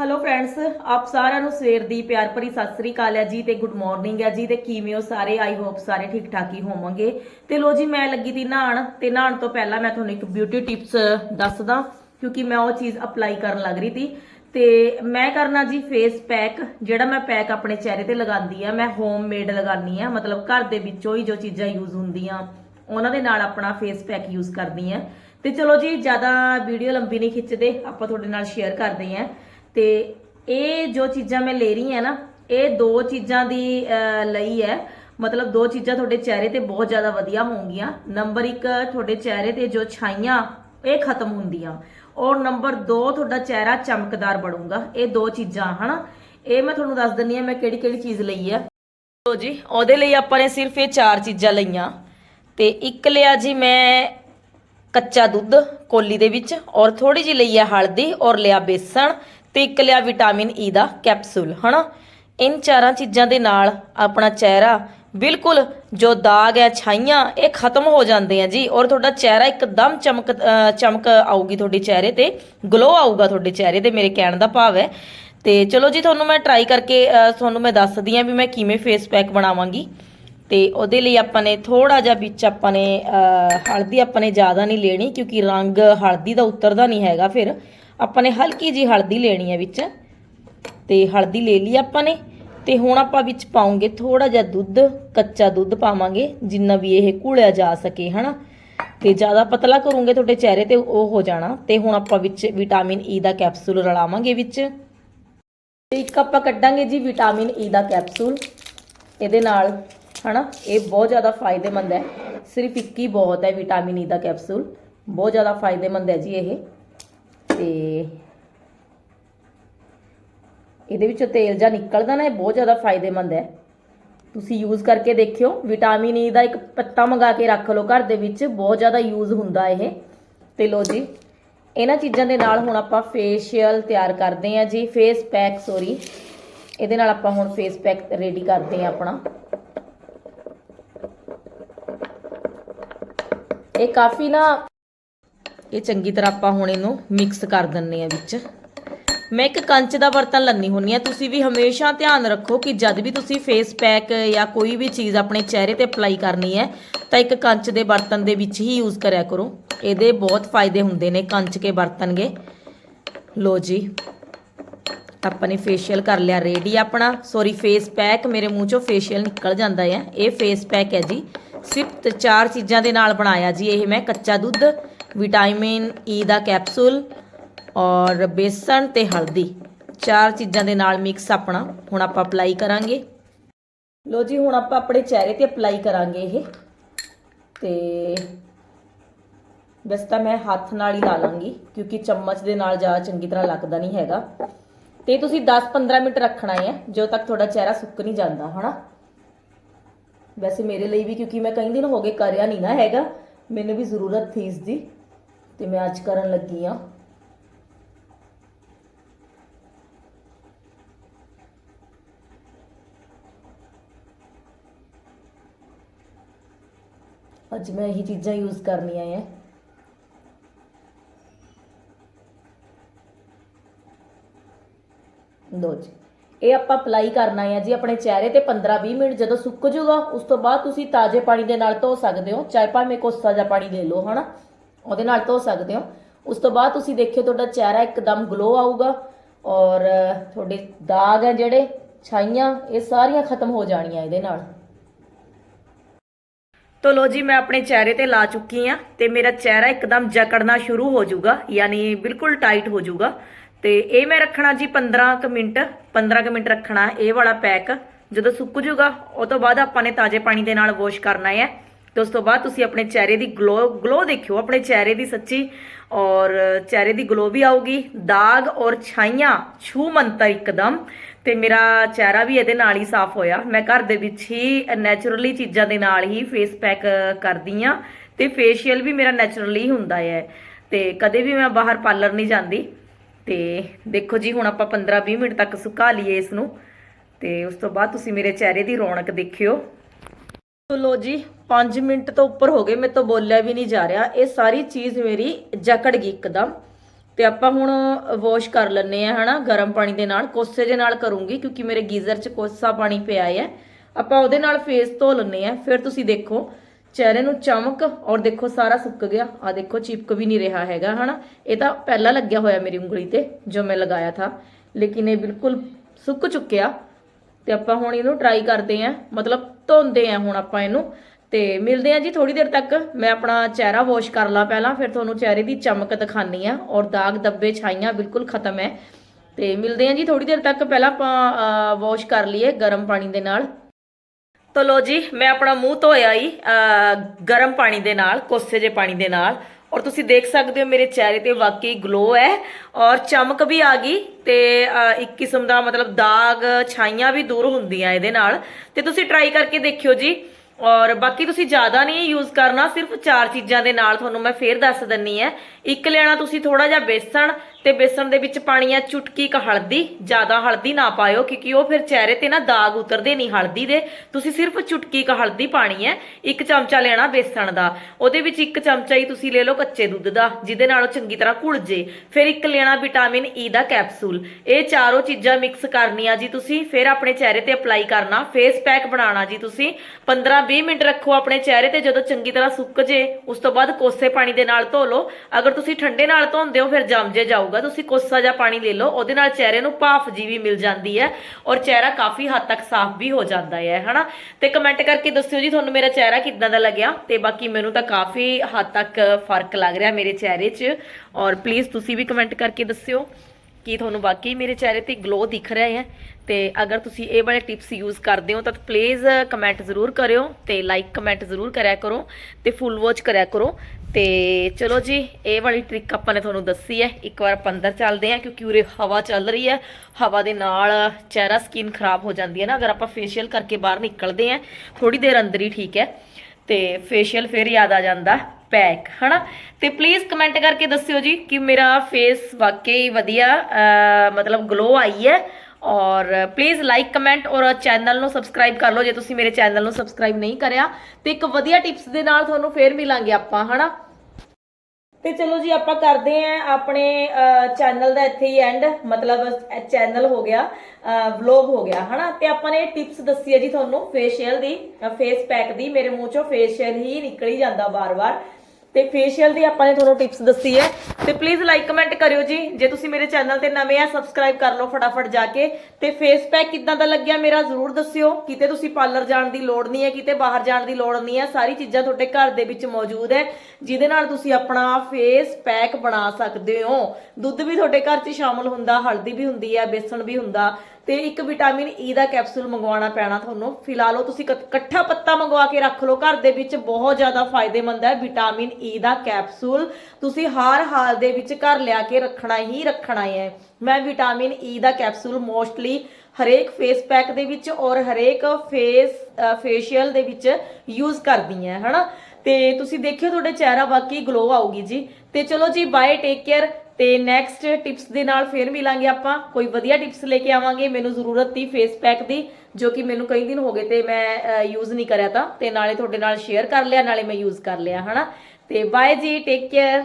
Hello friends ਆਪ ਸਾਰਿਆਂ ਨੂੰ ਸਵੇਰ ਦੀ ਪਿਆਰ ਭਰੀ ਸਤਿ ਸ੍ਰੀ ਅਕਾਲ ਹੈ ਜੀ ਤੇ ਗੁੱਡ ਮਾਰਨਿੰਗ ਹੈ ਜੀ ਤੇ ਕਿਵੇਂ ਹੋ ਸਾਰੇ? ਆਈ ਹੋਪ ਸਾਰੇ ਠੀਕ ਠਾਕ ਹੀ ਹੋਵੋਗੇ। ਤੇ ਲੋ ਜੀ, ਮੈਂ ਲੱਗੀ ਤੀ ਨਹਾਣ ਤੇ ਨਹਾਣ ਤੋਂ ਪਹਿਲਾਂ ਮੈਂ ਤੁਹਾਨੂੰ ਇੱਕ ਬਿਊਟੀ ਟਿਪਸ ਦੱਸਦਾ, ਕਿਉਂਕਿ ਮੈਂ ਉਹ ਚੀਜ਼ ਅਪਲਾਈ ਕਰਨ ਲੱਗ ਰਹੀ ਤੀ ਤੇ ਮੈਂ ਕਰਨਾ ਜੀ ਫੇਸ ਪੈਕ ਜਿਹੜਾ ਮੈਂ ਪੈਕ ਆਪਣੇ ਚਿਹਰੇ ਤੇ ਲਗਾਉਂਦੀ ਆ ਮੈਂ ਹੋਮ ਮੇਡ ਲਗਾਉਣੀ ਆ ਮਤਲਬ ਘਰ ਦੇ ਵਿੱਚੋਂ ਹੀ ਜੋ ਚੀਜ਼ਾਂ ਯੂਜ਼ ਹੁੰਦੀਆਂ, ਉਹਨਾਂ ਦੇ ਨਾਲ ਆਪਣਾ ਫੇਸ ਪੈਕ ਯੂਜ਼ ਕਰਦੀ ਆ ਤੇ ਚਲੋ ਜੀ, ਜ਼ਿਆਦਾ ਵੀਡੀਓ ਲੰਬੀ ਨਹੀਂ ਖਿੱਚਦੇ, ਆਪਾਂ ਤੁਹਾਡੇ ਨਾਲ ਸ਼ੇਅਰ ਕਰਦੇ ਆਂ ਤੇ ਇਹ ਜੋ ਚੀਜ਼ਾਂ ਮੈਂ ਲੈ ਰਹੀ ਹਾਂ ਨਾ, ਇਹ ਦੋ ਚੀਜ਼ਾਂ ਦੀ ਲਈ ਹੈ। ਮਤਲਬ ਦੋ ਚੀਜ਼ਾਂ ਤੁਹਾਡੇ ਚਿਹਰੇ ਤੇ ਬਹੁਤ ਜ਼ਿਆਦਾ ਵਧੀਆ ਹੋਣਗੀਆਂ। ਨੰਬਰ 1 ਤੁਹਾਡੇ ਚਿਹਰੇ ਤੇ ਜੋ ਛਾਈਆਂ, ਇਹ ਖਤਮ ਹੁੰਦੀਆਂ। ਔਰ ਨੰਬਰ 2 ਤੁਹਾਡਾ ਚਿਹਰਾ ਚਮਕਦਾਰ ਬਣੂਗਾ। ਇਹ ਦੋ ਚੀਜ਼ਾਂ, ਹਨਾ? ਇਹ ਮੈਂ ਤੁਹਾਨੂੰ ਦੱਸ ਦਿੰਨੀ ਆ ਮੈਂ ਕਿਹੜੀ ਕਿਹੜੀ ਚੀਜ਼ ਲਈ ਹੈ। ਲੋ ਜੀ, ਉਹਦੇ ਲਈ ਆਪਾਂ ਨੇ ਸਿਰਫ ਇਹ ਚਾਰ ਚੀਜ਼ਾਂ ਲਈਆਂ। ਤੇ ਇੱਕ ਲਿਆ ਜੀ ਮੈਂ ਕੱਚਾ ਦੁੱਧ ਕੋਲੀ ਦੇ ਵਿੱਚ, ਔਰ ਥੋੜੀ ਜਿਹੀ ਲਈ ਹੈ ਹਲਦੀ, ਔਰ ਲਿਆ ਬੇਸਣ ਤੇ ਇੱਕ ਲਿਆ ਵਿਟਾਮਿਨ ਈ ਦਾ ਕੈਪਸੂਲ, ਹਨਾ? ਇਨ ਚਾਰਾਂ ਚੀਜ਼ਾਂ ਦੇ ਨਾਲ ਆਪਣਾ ਚਿਹਰਾ ਬਿਲਕੁਲ ਜੋ ਦਾਗ ਹੈ, ਛਾਈਆਂ, ਇਹ ਖਤਮ ਹੋ ਜਾਂਦੇ ਆ ਜੀ ਔਰ ਤੁਹਾਡਾ ਚਿਹਰਾ ਇੱਕਦਮ ਚਮਕ ਚਮਕ ਆਊਗੀ ਤੁਹਾਡੇ ਚਿਹਰੇ ਤੇ ਗਲੋ ਆਊਗਾ ਤੁਹਾਡੇ ਚਿਹਰੇ ਤੇ, ਮੇਰੇ ਕਹਿਣ ਦਾ ਭਾਵ ਹੈ। ਤੇ ਚਲੋ ਜੀ, ਤੁਹਾਨੂੰ ਮੈਂ ਟਰਾਈ ਕਰਕੇ ਤੁਹਾਨੂੰ ਮੈਂ ਦੱਸਦੀ ਆ ਵੀ ਮੈਂ ਕਿਵੇਂ ਫੇਸ ਪੈਕ ਬਣਾਵਾਂਗੀ। ਤੇ ਉਹਦੇ ਲਈ ਆਪਾਂ ਨੇ ਥੋੜਾ ਜਿਹਾ ਵਿੱਚ ਆਪਾਂ ਨੇ ਹਲਦੀ ਆਪਾਂ ਨੇ ਜ਼ਿਆਦਾ ਨਹੀਂ ਲੈਣੀ ਕਿਉਂਕਿ ਰੰਗ ਹਲਦੀ ਦਾ ਉਤਰਦਾ ਨਹੀਂ ਹੈਗਾ ਫਿਰ। ਆਪਾਂ ਨੇ ਹਲਕੀ ਜੀ ਹਲਦੀ ਲੈਣੀ ਹੈ ਵਿੱਚ। ਤੇ ਹਲਦੀ ਲੈ ਲਈ ਆਪਾਂ ਨੇ। ਤੇ ਹੁਣ ਆਪਾਂ ਵਿੱਚ ਪਾਉਂਗੇ ਥੋੜਾ ਜਿਹਾ ਦੁੱਧ, ਕੱਚਾ ਦੁੱਧ ਪਾਵਾਂਗੇ, ਜਿੰਨਾ ਵੀ ਇਹ ਘੁਲਿਆ ਜਾ ਸਕੇ, ਹਨਾ। ਤੇ ਜ਼ਿਆਦਾ ਪਤਲਾ ਕਰੂੰਗੇ ਤੁਹਾਡੇ ਚਿਹਰੇ ਤੇ, ਉਹ ਹੋ ਜਾਣਾ। ਤੇ ਹੁਣ ਆਪਾਂ ਵਿੱਚ ਵਿਟਾਮਿਨ ਈ ਦਾ ਕੈਪਸੂਲ ਰਲਾਵਾਂਗੇ ਵਿੱਚ। ਤੇ ਇੱਕ ਆਪਾਂ ਕੱਢਾਂਗੇ ਜੀ ਵਿਟਾਮਿਨ ਈ ਦਾ ਕੈਪਸੂਲ। ਇਹਦੇ ਨਾਲ, ਹਨਾ, ਇਹ ਬਹੁਤ ਜ਼ਿਆਦਾ ਫਾਇਦੇਮੰਦ ਹੈ। ਸਿਰਫ ਇੱਕ ਹੀ ਬਹੁਤ ਹੈ ਵਿਟਾਮਿਨ ਈ ਦਾ ਕੈਪਸੂਲ। ਬਹੁਤ ਜ਼ਿਆਦਾ ਫਾਇਦੇਮੰਦ ਹੈ ਜੀ ਇਹ। ਤੇ ਇਹਦੇ ਵਿੱਚੋਂ ਤੇਲ ਜਾਂ ਨਿਕਲਦਾ ਨਾ, ਇਹ ਬਹੁਤ ਜ਼ਿਆਦਾ ਫਾਇਦੇਮੰਦ ਹੈ। ਤੁਸੀਂ ਯੂਜ਼ ਕਰਕੇ ਦੇਖਿਓ ਵਿਟਾਮਿਨ ਈ e ਦਾ ਇੱਕ ਪੱਤਾ ਮੰਗਾ ਕੇ ਰੱਖ ਲਓ ਘਰ ਦੇ ਵਿੱਚ, ਬਹੁਤ ਜ਼ਿਆਦਾ ਯੂਜ਼ ਹੁੰਦਾ ਇਹ। ਤੇ ਲੋ ਜੀ, ਇਹਨਾਂ ਚੀਜ਼ਾਂ ਦੇ ਨਾਲ ਹੁਣ ਆਪਾਂ ਫੇਸ਼ੀਅਲ ਤਿਆਰ ਕਰਦੇ ਹਾਂ ਜੀ ਫੇਸ ਪੈਕ ਸੋਰੀ ਇਹਦੇ ਨਾਲ ਆਪਾਂ ਹੁਣ ਫੇਸ ਪੈਕ ਰੈਡੀ ਕਰਦੇ ਹਾਂ ਆਪਣਾ। ਇਹ ਕਾਫੀ ਨਾ ਇਹ ਚੰਗੀ ਤਰ੍ਹਾਂ ਆਪਾਂ ਹੁਣ ਇਹਨੂੰ ਮਿਕਸ ਕਰ ਦਿੰਨੇ ਆ ਵਿੱਚ। ਮੈਂ ਇੱਕ ਕੰਚ ਦਾ ਬਰਤਨ ਲੰਨੀ ਹੁੰਨੀ ਆ। ਤੁਸੀਂ ਵੀ ਹਮੇਸ਼ਾ ਧਿਆਨ ਰੱਖੋ ਕਿ ਜਦ ਵੀ ਤੁਸੀਂ ਫੇਸ ਪੈਕ ਜਾਂ ਕੋਈ ਵੀ ਚੀਜ਼ ਆਪਣੇ ਚਿਹਰੇ ਤੇ ਅਪਲਾਈ ਕਰਨੀ ਹੈ, ਤਾਂ ਇੱਕ ਕੰਚ ਦੇ ਬਰਤਨ ਦੇ ਵਿੱਚ ਹੀ ਯੂਜ਼ ਕਰਿਆ ਕਰੋ। ਇਹਦੇ ਬਹੁਤ ਫਾਇਦੇ ਹੁੰਦੇ ਨੇ ਕੰਚ ਕੇ ਬਰਤਨਗੇ। ਲੋ ਜੀ ਆਪਾਂ ਨੇ ਫੇਸ਼ੀਅਲ ਕਰ ਲਿਆ ਰੈਡੀ ਆਪਣਾ। ਸੌਰੀ ਫੇਸ ਪੈਕ ਮੇਰੇ ਮੂੰਹ ਚੋਂ ਫੇਸ਼ੀਅਲ ਨਿਕਲ ਜਾਂਦਾ ਹੈ ਇਹ ਫੇਸ ਪੈਕ ਹੈ ਜੀ। ਸਿਰਫ ਚਾਰ ਚੀਜ਼ਾਂ ਦੇ ਨਾਲ ਬਣਾਇਆ ਜੀ। ਇਹ ਮੈਂ ਕੱਚਾ ਦੁੱਧ ਵਿਟਾਮਿਨ ਈ ਦਾ ਕੈਪਸੂਲ ਔਰ ਬੇਸਣ ਤੇ ਹਲਦੀ। ਚਾਰ ਚੀਜ਼ਾਂ ਦੇ ਨਾਲ ਮਿਕਸ ਆਪਣਾ, ਹੁਣ ਆਪਾਂ ਅਪਲਾਈ ਕਰਾਂਗੇ। ਲੋ ਜੀ, ਹੁਣ ਆਪਾਂ ਆਪਣੇ ਚਿਹਰੇ ਤੇ ਅਪਲਾਈ ਕਰਾਂਗੇ ਇਹ। ਤੇ ਵੈਸੇ ਤਾਂ ਮੈਂ ਹੱਥ ਨਾਲ ਹੀ ਲਾ ਲਾਂਗੀ, ਕਿਉਂਕਿ ਚਮਚ ਦੇ ਨਾਲ ਜ਼ਿਆਦਾ ਚੰਗੀ ਤਰ੍ਹਾਂ ਲੱਗਦਾ ਨਹੀਂ ਹੈਗਾ। ਤੇ ਤੁਸੀਂ 10-15 ਮਿੰਟ ਰੱਖਣਾ ਹੈ, ਜਦੋਂ ਤੱਕ ਤੁਹਾਡਾ ਚਿਹਰਾ ਸੁੱਕ ਨਹੀਂ ਜਾਂਦਾ, ਹਨਾ? ਵੈਸੇ ਮੇਰੇ ਲਈ ਵੀ, ਕਿਉਂਕਿ ਮੈਂ ਕਈ ਦਿਨ ਹੋ ਗਏ ਕਰਿਆ ਨਹੀਂ ਨਾ ਹੈਗਾ, ਮੈਨੂੰ ਵੀ ਜ਼ਰੂਰਤ ਥੀ ਇਸ ਦੀ। ਤੇ ਮੈਂ ਅੱਜ ਕਰਨ ਲੱਗੀ ਆ। ਅੱਜ ਮੈਂ ਇਹੀ ਚੀਜ਼ਾਂ ਯੂਜ਼ ਕਰਨੀਆਂ ਆ ਲੋ ਜੀ, ਇਹ ਆਪਾਂ ਅਪਲਾਈ ਕਰਨਾ ਹੈ ਜੀ ਆਪਣੇ ਚਿਹਰੇ ਤੇ 15-20 ਮਿੰਟ ਜਦੋਂ ਸੁੱਕ ਜਾਊਗਾ ਉਸ ਤੋਂ ਬਾਅਦ ਤੁਸੀਂ ਤਾਜ਼ੇ ਪਾਣੀ ਦੇ ਨਾਲ ਧੋ ਸਕਦੇ ਹੋ, ਚਾਹੇ ਭਾਵੇਂ ਕੋਸਾ ਜਿਹਾ ਪਾਣੀ ਲੈ ਲਓ, ਹਨਾ? ਉਹਦੇ ਨਾਲ ਧੋ ਸਕਦੇ ਹੋ। ਉਸ ਤੋਂ ਬਾਅਦ ਤੁਸੀਂ ਦੇਖਿਓ ਤੁਹਾਡਾ ਚਿਹਰਾ ਇੱਕਦਮ ਗਲੋ ਆਊਗਾ ਔਰ ਤੁਹਾਡੇ ਦਾਗ ਹੈ ਜਿਹੜੇ, ਛਾਈਆਂ, ਇਹ ਸਾਰੀਆਂ ਖਤਮ ਹੋ ਜਾਣੀਆਂ ਇਹਦੇ ਨਾਲ। ਤੋ ਲੋ ਜੀ, ਮੈਂ ਆਪਣੇ ਚਿਹਰੇ ਤੇ ਲਾ ਚੁੱਕੀ ਆ ਤੇ ਮੇਰਾ ਚਿਹਰਾ ਇੱਕਦਮ ਜਕੜਨਾ ਸ਼ੁਰੂ ਹੋ ਜਾਊਗਾ, ਯਾਨੀ ਬਿਲਕੁਲ ਟਾਈਟ ਹੋ ਜਾਊਗਾ। ਤੇ ਇਹ ਮੈਂ ਰੱਖਣਾ ਜੀ 15 ਕੁ ਮਿੰਟ 15 ਕੁ ਮਿੰਟ ਰੱਖਣਾ ਇਹ ਵਾਲਾ ਪੈਕ। ਜਦੋਂ ਸੁੱਕ ਜਾਊਗਾ, ਉਹ ਤੋਂ ਬਾਅਦ ਆਪਾਂ ਨੇ ਤਾਜ਼ੇ ਪਾਣੀ ਦੇ ਨਾਲ ਵਾਸ਼ ਕਰਨਾ ਹੈ। ਤੇ ਉਸ ਤੋਂ ਬਾਅਦ ਤੁਸੀਂ ਆਪਣੇ ਚਿਹਰੇ ਦੀ ਗਲੋ ਗਲੋ ਦੇਖਿਓ, ਆਪਣੇ ਚਿਹਰੇ ਦੀ ਸੱਚੀ ਔਰ ਚਿਹਰੇ ਦੀ ਗਲੋ ਵੀ ਆਊਗੀ। ਦਾਗ ਔਰ ਛਾਈਆਂ, ਛੂ ਮੰਤਰ ਇੱਕਦਮ। ਤੇ ਮੇਰਾ ਚਿਹਰਾ ਵੀ ਇਹਦੇ ਨਾਲ ਹੀ ਸਾਫ਼ ਹੋਇਆ। ਮੈਂ ਘਰ ਦੇ ਵਿੱਚ ਹੀ ਨੈਚੁਰਲੀ ਚੀਜ਼ਾਂ ਦੇ ਨਾਲ ਹੀ ਫੇਸ ਪੈਕ ਕਰਦੀ ਆ ਤੇ ਫੇਸ਼ੀਅਲ ਵੀ ਮੇਰਾ ਨੈਚੁਰਲੀ ਹੁੰਦਾ ਹੈ। ਤੇ ਕਦੇ ਵੀ ਮੈਂ ਬਾਹਰ ਪਾਰਲਰ ਨਹੀਂ ਜਾਂਦੀ। ਤੇ ਦੇਖੋ ਜੀ, ਹੁਣ ਆਪਾਂ 15-20 ਮਿੰਟ ਤੱਕ ਸੁਕਾ ਲਈਏ ਇਸ ਨੂੰ। ਤੇ ਉਸ ਤੋਂ ਬਾਅਦ ਤੁਸੀਂ ਮੇਰੇ ਚਿਹਰੇ ਦੀ ਰੌਣਕ ਦੇਖਿਓ। ਲੋ ਜੀ 5 ਮਿੰਟ ਤੋਂ ਉੱਪਰ ਹੋ ਗਏ ਮੇਰੇ ਤੋਂ ਬੋਲਿਆ ਵੀ ਨਹੀਂ ਜਾ ਰਿਹਾ। ਇਹ ਸਾਰੀ ਚੀਜ਼ ਮੇਰੀ ਜਕੜ ਗਈ ਇੱਕਦਮ। ਤੇ ਆਪਾਂ ਹੁਣ ਵਾਸ਼ ਕਰ ਲੈਣੇ ਆ ਹਨਾ, ਗਰਮ ਪਾਣੀ ਦੇ ਨਾਲ। ਕੋਸੇ ਦੇ ਨਾਲ ਕਰੂੰਗੀ, ਕਿਉਂਕਿ ਮੇਰੇ ਗੀਜ਼ਰ 'ਚ ਕੋਸਾ ਪਾਣੀ ਪਿਆ ਹੈ। ਆਪਾਂ ਉਹਦੇ ਨਾਲ ਫੇਸ ਧੋ ਲੈਣੇ ਆ ਫਿਰ ਤੁਸੀਂ ਦੇਖੋ, ਚਿਹਰੇ ਨੂੰ ਚਮਕ, ਔਰ ਦੇਖੋ ਸਾਰਾ ਸੁੱਕ ਗਿਆ। ਆ ਦੇਖੋ, ਚਿਪਕ ਵੀ ਨਹੀਂ ਰਿਹਾ ਹੈਗਾ, ਹਨਾ। ਇਹ ਤਾਂ ਪਹਿਲਾਂ ਲੱਗਿਆ ਹੋਇਆ ਮੇਰੀ ਉਂਗਲੀ ਤੇ, ਜੋ ਮੈਂ ਲਗਾਇਆ ਥਾ। ਲੇਕਿਨ ਇਹ ਬਿਲਕੁਲ ਸੁੱਕ ਚੁੱਕਿਆ। ਤੇ ਆਪਾਂ ਹੁਣ ਇਹਨੂੰ ਟਰਾਈ ਕਰਦੇ ਆਂ ਮਤਲਬ ਧੋਂਦੇ ਆਂ ਹੁਣ ਆਪਾਂ ਇਹਨੂੰ। ਤੇ ਮਿਲਦੇ ਆਂ ਜੀ ਥੋੜੀ ਦੇਰ ਤੱਕ। ਮੈਂ ਆਪਣਾ ਚਿਹਰਾ ਵਾਸ਼ ਕਰ ਲਾਂ ਪਹਿਲਾਂ ਫਿਰ ਤੁਹਾਨੂੰ ਚਿਹਰੇ ਦੀ ਚਮਕ ਦਿਖਾਨੀ ਆ। ਔਰ ਦਾਗ ਦੱਬੇ ਛਾਈਆਂ ਬਿਲਕੁਲ ਖਤਮ ਹੈ ਤੇ ਮਿਲਦੇ ਆਂ ਜੀ ਥੋੜੀ ਦੇਰ ਤੱਕ। ਪਹਿਲਾਂ ਆਪਾਂ ਵਾਸ਼ ਕਰ ਲਈਏ ਗਰਮ ਪਾਣੀ ਦੇ ਨਾਲ। ਤੋ ਲੋ ਜੀ ਮੈਂ ਆਪਣਾ ਮੂੰਹ ਧੋਇਆ ਹੀ ਅਹ, ਗਰਮ ਪਾਣੀ ਦੇ ਨਾਲ ਕੋਸੇ ਜੇ ਪਾਣੀ ਦੇ ਨਾਲ। ਔਰ ਤੁਸੀਂ ਦੇਖ ਸਕਦੇ ਹੋ ਮੇਰੇ ਚਿਹਰੇ ਤੇ ਵਾਕਈ ਗਲੋ ਹੈ ਔਰ ਚਮਕ ਵੀ ਆ ਗਈ ਤੇ ਇੱਕ ਕਿਸਮ ਦਾ ਮਤਲਬ ਦਾਗ ਛਾਈਆਂ ਵੀ ਦੂਰ ਹੁੰਦੀਆਂ ਇਹਦੇ ਨਾਲ। ਤੇ ਤੁਸੀਂ ਟਰਾਈ ਕਰਕੇ ਦੇਖਿਓ ਜੀ। ਔਰ ਬਾਕੀ ਤੁਸੀਂ ਜ਼ਿਆਦਾ ਨਹੀਂ ਯੂਜ਼ ਕਰਨਾ, ਸਿਰਫ ਚਾਰ ਚੀਜ਼ਾਂ ਦੇ ਨਾਲ ਤੁਹਾਨੂੰ ਮੈਂ ਫੇਰ ਦੱਸ ਦਿੰਨੀ ਹੈ। ਇੱਕ ਲੈਣਾ ਤੁਸੀਂ ਥੋੜਾ ਜਿਹਾ ਬੇਸਣ ਤੇ ਬੇਸਣ ਦੇ ਵਿੱਚ ਪਾਣੀ ਆ ਚੁਟਕੀ ਕ ਹਲਦੀ, ਜ਼ਿਆਦਾ ਹਲਦੀ ਨਾ ਪਾਇਓ, ਕਿਉਂਕਿ ਉਹ ਫਿਰ ਚਿਹਰੇ ਤੇ ਨਾ ਦਾਗ ਉਤਰਦੇ ਨਹੀਂ ਹਲਦੀ ਦੇ। ਤੁਸੀਂ ਸਿਰਫ ਚੁਟਕੀ ਕ ਹਲਦੀ ਪਾਣੀ ਹੈ, ਇੱਕ ਚਮਚਾ ਲੈਣਾ ਬੇਸਣ ਦਾ। ਉਹਦੇ ਵਿੱਚ ਇੱਕ ਚਮਚਾ ਹੀ ਤੁਸੀਂ ਲੈ ਲਓ ਕੱਚੇ ਦੁੱਧ ਦਾ, ਜਿਹਦੇ ਨਾਲ ਉਹ ਚੰਗੀ ਤਰ੍ਹਾਂ ਘੁਲ ਜੇ। ਫਿਰ ਇੱਕ ਲੈਣਾ ਵਿਟਾਮਿਨ ਈ ਦਾ ਕੈਪਸੂਲ। ਇਹ ਚਾਰੋਂ ਚੀਜ਼ਾਂ ਮਿਕਸ ਕਰਨੀਆਂ ਜੀ ਤੁਸੀਂ, ਫਿਰ ਆਪਣੇ ਚਿਹਰੇ ਤੇ ਅਪਲਾਈ ਕਰਨਾ। ਫੇਸ ਪੈਕ ਬਣਾਉਣਾ ਜੀ ਤੁਸੀਂ। 15-20 ਮਿੰਟ ਰੱਖੋ ਆਪਣੇ ਚਿਹਰੇ ਤੇ, ਜਦੋਂ ਚੰਗੀ ਤਰ੍ਹਾਂ ਸੁੱਕ ਜੇ, ਉਸ ਤੋਂ ਬਾਅਦ ਕੋਸੇ ਪਾਣੀ ਦੇ ਨਾਲ ਧੋ ਲਓ। ਅਗਰ ਤੁਸੀਂ ਠੰਡੇ ਨਾਲ ਧੋਂਦੇ ਹੋ, ਫਿਰ ਜੰਮ ਜੇ ਜਾਓ ਜਾਊਗਾ ਤੁਸੀਂ ਕੋਸਾ ਜਿਹਾ ਪਾਣੀ ਲੈ ਲਓ, ਉਹਦੇ ਨਾਲ ਚਿਹਰੇ ਨੂੰ ਭਾਫ ਜੀ ਵੀ ਮਿਲ ਜਾਂਦੀ ਹੈ ਔਰ ਚਿਹਰਾ ਕਾਫੀ ਹੱਦ ਤੱਕ ਸਾਫ਼ ਵੀ ਹੋ ਜਾਂਦਾ ਹੈ, ਹਨਾ? ਤੇ ਕਮੈਂਟ ਕਰਕੇ ਦੱਸਿਓ ਜੀ ਤੁਹਾਨੂੰ ਮੇਰਾ ਚਿਹਰਾ ਕਿੱਦਾਂ ਦਾ ਲੱਗਿਆ? ਤੇ ਬਾਕੀ ਮੈਨੂੰ ਤਾਂ ਕਾਫੀ ਹੱਦ ਤੱਕ ਫ਼ਰਕ ਲੱਗ ਰਿਹਾ ਮੇਰੇ ਚਿਹਰੇ 'ਚ ਔਰ ਪਲੀਜ਼ ਤੁਸੀਂ ਵੀ ਕਮੈਂਟ ਕਰਕੇ ਦੱਸਿਓ ਕੀ ਤੁਹਾਨੂੰ ਵਾਕਈ ਮੇਰੇ ਚਿਹਰੇ ਤੇ ਗਲੋ ਦਿਖ ਰਿਹਾ ਹੈ। ਤੇ ਅਗਰ ਤੁਸੀਂ ਇਹ ਵਾਲੇ ਟਿਪਸ ਯੂਜ਼ ਕਰਦੇ ਹੋ ਤਾਂ ਪਲੀਜ਼ ਕਮੈਂਟ ਜ਼ਰੂਰ ਕਰਿਓ ਤੇ ਲਾਈਕ ਕਮੈਂਟ ਜ਼ਰੂਰ ਕਰਿਆ ਕਰੋ ਤੇ ਫੁੱਲ ਵਾਚ ਕਰਿਆ ਕਰੋ। ਤੇ ਚਲੋ ਜੀ, ਇਹ ਵਾਲੀ ਟ੍ਰਿਕ ਆਪਾਂ ਨੇ ਤੁਹਾਨੂੰ ਦੱਸੀ ਹੈ। ਇੱਕ ਵਾਰ ਆਪਾਂ ਅੰਦਰ ਚੱਲਦੇ ਹਾਂ ਕਿਉਂਕਿ ਉਰੇ ਹਵਾ ਚੱਲ ਰਹੀ ਹੈ। ਹਵਾ ਦੇ ਨਾਲ ਚਿਹਰਾ ਸਕਿਨ ਖਰਾਬ ਹੋ ਜਾਂਦੀ ਹੈ ਨਾ। ਅਗਰ ਆਪਾਂ ਫੇਸ਼ੀਅਲ ਕਰਕੇ ਬਾਹਰ ਨਿਕਲਦੇ ਹਾਂ ਥੋੜੀ ਦੇਰ ਅੰਦਰ ਹੀ ਠੀਕ ਹੈ। ਤੇ ਫੇਸ਼ੀਅਲ ਫਿਰ ਯਾਦ ਆ ਜਾਂਦਾ ਪੈਕ ਹਨਾ? ਤੇ ਪਲੀਜ਼ ਕਮੈਂਟ ਕਰਕੇ ਦੱਸਿਓ ਜੀ ਕਿ ਮੇਰਾ ਫੇਸ ਵਾਕਈ ਵਧੀਆ ਮਤਲਬ ਗਲੋ ਆਈ ਹੈ। ਔਰ ਪਲੀਜ਼ ਲਾਈਕ ਕਮੈਂਟ ਔਰ ਚੈਨਲ ਨੂੰ ਸਬਸਕ੍ਰਾਈਬ ਕਰ ਲਓ ਜੇ ਤੁਸੀਂ ਮੇਰੇ ਚੈਨਲ ਨੂੰ ਸਬਸਕ੍ਰਾਈਬ ਨਹੀਂ ਕਰਿਆ। ਤੇ ਇੱਕ ਵਧੀਆ ਟਿਪਸ ਦੇ ਨਾਲ ਤੁਹਾਨੂੰ ਫੇਰ ਮਿਲਾਂਗੇ ਆਪਾਂ, ਹਨਾ? ਤੇ ਚਲੋ ਜੀ, ਆਪਾਂ ਕਰਦੇ ਆਂ ਆਪਣੇ ਚੈਨਲ ਦਾ ਇੱਥੇ ਹੀ ਐਂਡ ਮਤਲਬ ਚੈਨਲ ਹੋ ਗਿਆ ਵਲੌਗ ਹੋ ਗਿਆ, ਹਨਾ? ਤੇ ਆਪਾਂ ਨੇ ਟਿਪਸ ਦੱਸੀ ਹੈ ਜੀ ਤੁਹਾਨੂੰ ਫੇਸ਼ੀਅਲ ਦੀ ਫੇਸ ਪੈਕ ਦੀ। ਮੇਰੇ ਮੂੰਹ ਚੋਂ ਫੇਸ਼ੀਅਲ ਹੀ ਨਿਕਲ ਹੀ ਜਾਂਦਾ ਬਾਰ-ਬਾਰ ਤੇ ਫੇਸ਼ੀਅਲ ਦੀ ਆਪਾਂ ਨੇ ਤੁਹਾਨੂੰ ਟਿਪਸ ਦੱਸੀ ਹੈ। ਤੇ ਪਲੀਜ਼ ਲਾਈਕ ਕਮੈਂਟ ਕਰਿਓ ਜੀ। ਜੇ ਤੁਸੀਂ ਮੇਰੇ ਚੈਨਲ ਤੇ ਨਵੇਂ ਆ ਸਬਸਕ੍ਰਾਈਬ ਕਰ ਲਓ ਫਟਾਫਟ ਜਾ ਕੇ। ਤੇ ਫੇਸ ਪੈਕ ਕਿੱਦਾਂ ਦਾ ਲੱਗਿਆ ਮੇਰਾ ਜ਼ਰੂਰ ਦੱਸਿਓ। ਕਿਤੇ ਤੁਸੀਂ ਪਾਰਲਰ ਜਾਣ ਦੀ ਲੋੜ ਨਹੀਂ ਹੈ, ਕਿਤੇ ਬਾਹਰ ਜਾਣ ਦੀ ਲੋੜ ਨਹੀਂ ਹੈ। ਸਾਰੀ ਚੀਜ਼ਾਂ ਤੁਹਾਡੇ ਘਰ ਦੇ ਵਿੱਚ ਮੌਜੂਦ ਹੈ, ਜਿਹਦੇ ਨਾਲ ਤੁਸੀਂ ਆਪਣਾ ਫੇਸ ਪੈਕ ਬਣਾ ਸਕਦੇ ਹੋ। ਦੁੱਧ ਵੀ ਤੁਹਾਡੇ ਘਰ 'ਚ ਸ਼ਾਮਲ ਹੁੰਦਾ, ਹਲਦੀ ਵੀ ਹੁੰਦੀ ਹੈ, ਬੇਸਣ ਵੀ ਹੁੰਦਾ। ਤੇ ਇੱਕ ਵਿਟਾਮਿਨ ਈ ਦਾ ਕੈਪਸੂਲ ਮੰਗਵਾਉਣਾ ਪੈਣਾ ਤੁਹਾਨੂੰ। ਫਿਲਹਾਲ ਉਹ ਤੁਸੀਂ ਇਕੱਠਾ ਪੱਤਾ ਮੰਗਵਾ ਕੇ ਰੱਖ ਲਓ। ਘਰ ਦੇ ਵਿੱਚ ਬਹੁਤ ਜ਼ਿਆਦਾ ਫਾਇਦੇਮੰਦ ਹੈ ਵਿਟਾਮਿਨ ਈ ਦਾ ਕੈਪਸੂਲ। ਤੁਸੀਂ ਹਰ ਹਾਲ ਦੇ ਵਿੱਚ ਘਰ ਲਿਆ ਕੇ ਰੱਖਣਾ ਹੀ ਰੱਖਣਾ ਹੈ। ਮੈਂ ਵਿਟਾਮਿਨ ਈ ਦਾ ਕੈਪਸੂਲ ਮੋਸਟਲੀ ਹਰੇਕ ਫੇਸ ਪੈਕ ਦੇ ਵਿੱਚ ਔਰ ਹਰੇਕ ਫੇਸ ਫੇਸ਼ੀਅਲ ਦੇ ਵਿੱਚ ਯੂਜ਼ ਕਰਦੀ ਹਾਂ, ਹਨਾ? ਤੇ ਤੁਸੀਂ ਦੇਖਿਓ ਤੁਹਾਡੇ ਚਿਹਰਾ ਬਾਕੀ ਗਲੋ ਆਊਗੀ ਜੀ। ਤੇ ਚਲੋ ਜੀ ਬਾਏ ਟੇਕ ਕੇਅਰ ਤੇ ਨੈਕਸਟ ਟਿਪਸ ਦੇ ਨਾਲ ਫੇਰ ਮਿਲਾਂਗੇ ਆਪਾਂ। ਕੋਈ ਵਧੀਆ ਟਿਪਸ ਲੈ ਕੇ ਆਵਾਂਗੇ। ਮੈਨੂੰ ਜ਼ਰੂਰਤ ਸੀ ਫੇਸ ਪੈਕ ਦੀ, ਜੋ ਕਿ ਮੈਨੂੰ ਕਈ ਦਿਨ ਹੋ ਗਏ ਤੇ ਮੈਂ ਯੂਜ਼ ਨਹੀਂ ਕਰਿਆ ਤਾਂ। ਤੇ ਨਾਲੇ ਤੁਹਾਡੇ ਨਾਲ ਸ਼ੇਅਰ ਕਰ ਲਿਆ, ਨਾਲੇ ਮੈਂ ਯੂਜ਼ ਕਰ ਲਿਆ, ਹਨਾ? ਤੇ ਬਾਏ ਜੀ ਟੇਕ ਕੇਅਰ